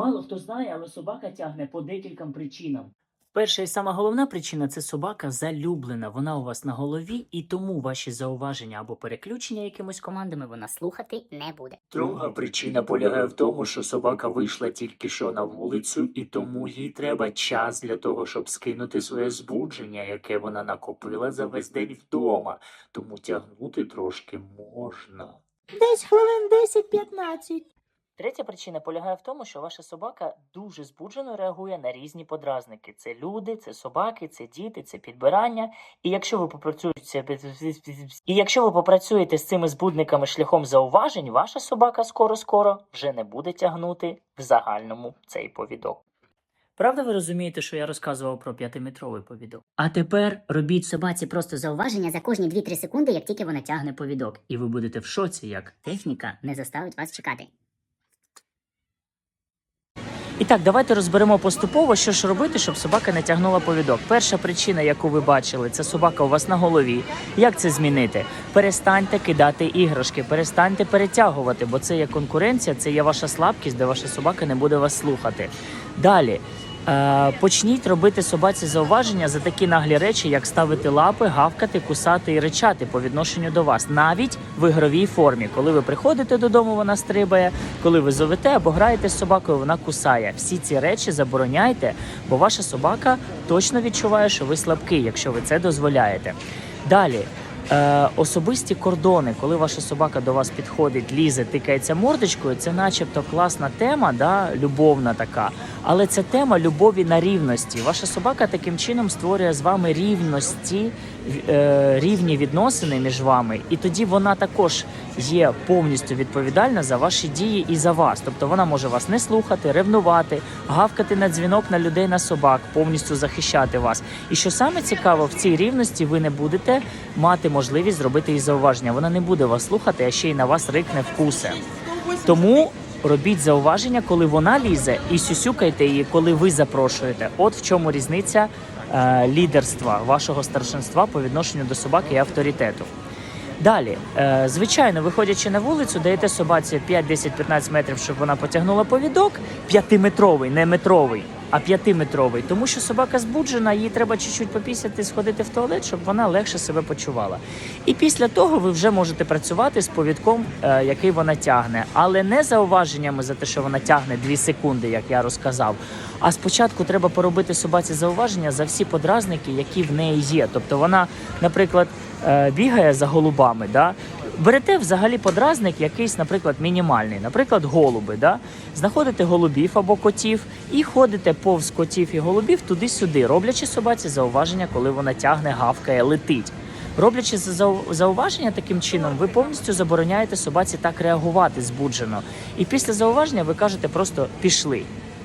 Мало хто знає, але собака тягне по декільком причинам. Перша і сама головна причина це собака залюблена. Вона у вас на голові, і тому ваші зауваження або переключення якимось командами вона слухати не буде. Друга причина полягає в тому, що собака вийшла тільки що на вулицю, і тому їй треба час для того, щоб скинути своє збудження, яке вона накопила за весь день вдома. Тому тягнути трошки можна. Десь хвилин 10-15. Третя причина полягає в тому, що ваша собака дуже збуджено реагує на різні подразники. Це люди, це собаки, це діти, це підбирання. І якщо ви попрацюєте і якщо ви попрацюєте з цими збудниками шляхом зауважень, ваша собака скоро-скоро вже не буде тягнути в загальному цей повідок. Правда, ви розумієте, що я розказував про п'ятиметровий повідок? А тепер робіть собаці просто Зауваження за кожні 2-3 секунди, як тільки вона тягне повідок. і ви будете в шоці, як Техніка не заставить вас чекати. І так, давайте розберемо поступово, що ж робити, щоб собака не тягнула повідок. Перша причина, яку ви бачили, це собака у вас на голові. Як це змінити? Перестаньте кидати іграшки, перестаньте перетягувати, бо це є конкуренція, це є ваша слабкість, де ваша собака не буде вас слухати. Далі. Е, почніть робити собаці зауваження за такі наглі речі, як ставити лапи, гавкати, кусати і ричати по відношенню до вас, навіть в ігровій формі. Коли ви приходите додому, вона стрибає. Коли ви зовете або граєте з собакою, вона кусає. Всі ці речі забороняйте, бо ваша собака точно відчуває, що ви слабкий, якщо ви це дозволяєте. Далі. Е, особисті кордони, коли ваша собака до вас підходить, лізе, тикається мордочкою, це начебто класна тема, да, любовна така. Але це тема любові на рівності. Ваша собака таким чином створює з вами рівності, рівні відносини між вами, і тоді вона також є повністю відповідальна за ваші дії і за вас. Тобто вона може вас не слухати, ревнувати, гавкати на дзвінок на людей на собак, повністю захищати вас. І що саме цікаво, в цій рівності ви не будете мати можливість зробити їй зауваження. Вона не буде вас слухати, а ще й на вас рикне вкусе. Тому робіть зауваження, коли вона лізе, і сюсюкайте її, коли ви запрошуєте. От в чому різниця е, лідерства вашого старшинства по відношенню до собаки і авторитету. Далі, е, звичайно, виходячи на вулицю, даєте собаці 5, 10, 15 метрів, щоб вона потягнула повідок. П'ятиметровий, не метровий, а п'ятиметровий. Тому що собака збуджена, їй треба чуть-чуть попісяти, сходити в туалет, щоб вона легше себе почувала. І після того ви вже можете працювати з повідком, е, який вона тягне, але не зауваженнями за те, що вона тягне 2 секунди, як я розказав. А спочатку треба поробити собаці зауваження за всі подразники, які в неї є. Тобто вона, наприклад, е, бігає за голубами. Да? Берете взагалі подразник якийсь, наприклад, мінімальний, наприклад, голуби. Да? Знаходите голубів або котів і ходите повз котів і голубів туди-сюди, роблячи собаці зауваження, коли вона тягне, гавкає, летить. Роблячи зауваження таким чином, ви повністю забороняєте собаці так реагувати збуджено. І після зауваження ви кажете просто пішли.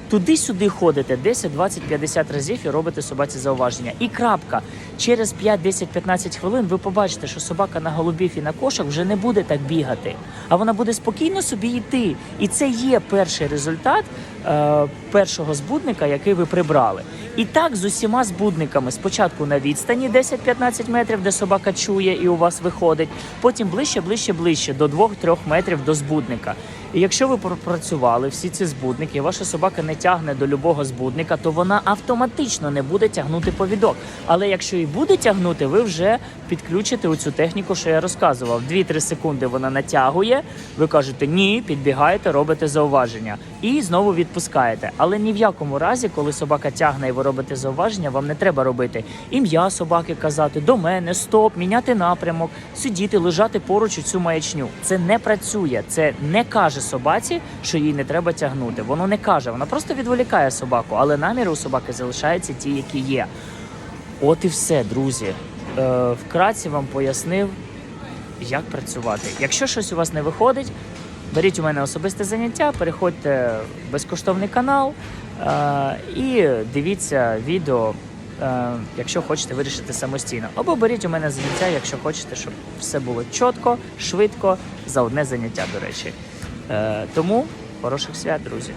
Туди-сюди ходите 10, 20, 50 разів і робите собаці зауваження. І крапка. Через 5, 10, 15 хвилин ви побачите, що собака на голубів і на кошок вже не буде так бігати, а вона буде спокійно собі йти. І це є перший результат е, першого збудника, який ви прибрали. І так з усіма збудниками. Спочатку на відстані 10-15 метрів, де собака чує і у вас виходить, потім ближче, ближче, ближче до 2-3 метрів до збудника. І якщо ви пропрацювали всі ці збудники, і ваша собака не тягне до любого збудника, то вона автоматично не буде тягнути повідок. Але якщо і буде тягнути, ви вже підключите оцю техніку, що я розказував. 2-3 секунди вона натягує. Ви кажете ні, підбігаєте, робите зауваження і знову відпускаєте. Але ні в якому разі, коли собака тягне і робите зауваження, вам не треба робити ім'я собаки, казати до мене, стоп, міняти напрямок, сидіти, лежати поруч у цю маячню. Це не працює. Це не каже собаці, що їй не треба тягнути. Воно не каже, вона просто відволікає собаку, але наміри у собаки залишаються ті, які є. От і все, друзі. Е, вкратці вам пояснив, як працювати. Якщо щось у вас не виходить, беріть у мене особисте заняття, переходьте в безкоштовний канал і дивіться відео, е, якщо хочете вирішити самостійно. Або беріть у мене заняття, якщо хочете, щоб все було чітко, швидко, за одне заняття, до речі. Е, тому хороших свят, друзі.